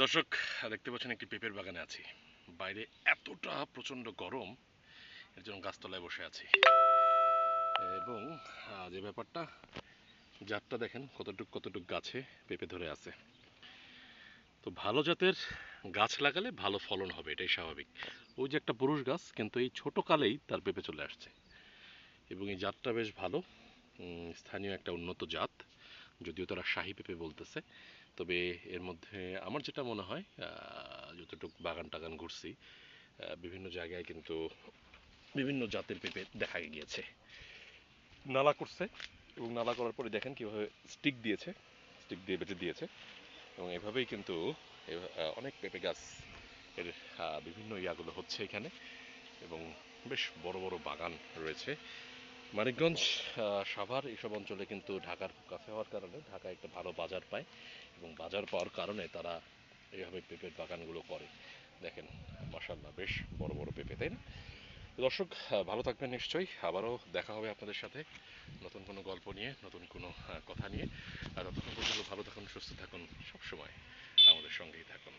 দর্শক, দেখতে পাচ্ছেন একটি পেঁপের বাগানে আছি। বাইরে এতটা প্রচণ্ড গরম, এর জন্য গাছতলায় বসে আছি। এবং যে ব্যাপারটা, জাতটা দেখেন কতটুক কতটুক গাছে পেঁপে ধরে আছে। তো ভালো জাতের গাছ লাগালে ভালো ফলন হবে, এটাই স্বাভাবিক। ওই যে একটা পুরুষ গাছ, কিন্তু এই ছোট কালেই তার পেঁপে চলে আসছে। এবং এই জাতটা বেশ ভালো। স্থানীয় একটা উন্নত জাত। যদিও তারা শাহী পেঁপে বলতেছে, তবে এর মধ্যে আমার যেটা মনে হয় যতটুকু বাগান টাগান ঘুরছি বিভিন্ন জায়গায় কিন্তু বিভিন্ন জাতের পেঁপে দেখা গিয়েছে। নালা করছে এবং নালা করার পরে দেখেন কীভাবে স্টিক দিয়েছে স্টিক দিয়ে বেঁধে দিয়েছে এবং এভাবেই কিন্তু অনেক পেঁপে গাছ এর বিভিন্ন ইয়াগুলো হচ্ছে এখানে এবং বেশ বড় বড় বাগান রয়েছে। মানিকগঞ্জ সাভার এইসব অঞ্চলে কিন্তু ঢাকার কাছে হওয়ার কারণে ঢাকা একটা ভালো বাজার পায় এবং বাজার পাওয়ার কারণে তারা এইভাবে পেঁপের বাগানগুলো করে। দেখেন মাসাল্লাহ বেশ বড় বড় পেঁপে, তাই না? দর্শক ভালো থাকবেন নিশ্চয়ই। আবারও দেখা হবে আপনাদের সাথে নতুন কোনো গল্প নিয়ে, নতুন কোনো কথা নিয়ে। আর ততক্ষণ পর্যন্ত ভালো থাকুন, সুস্থ থাকুন, সবসময় আমাদের সঙ্গেই থাকুন।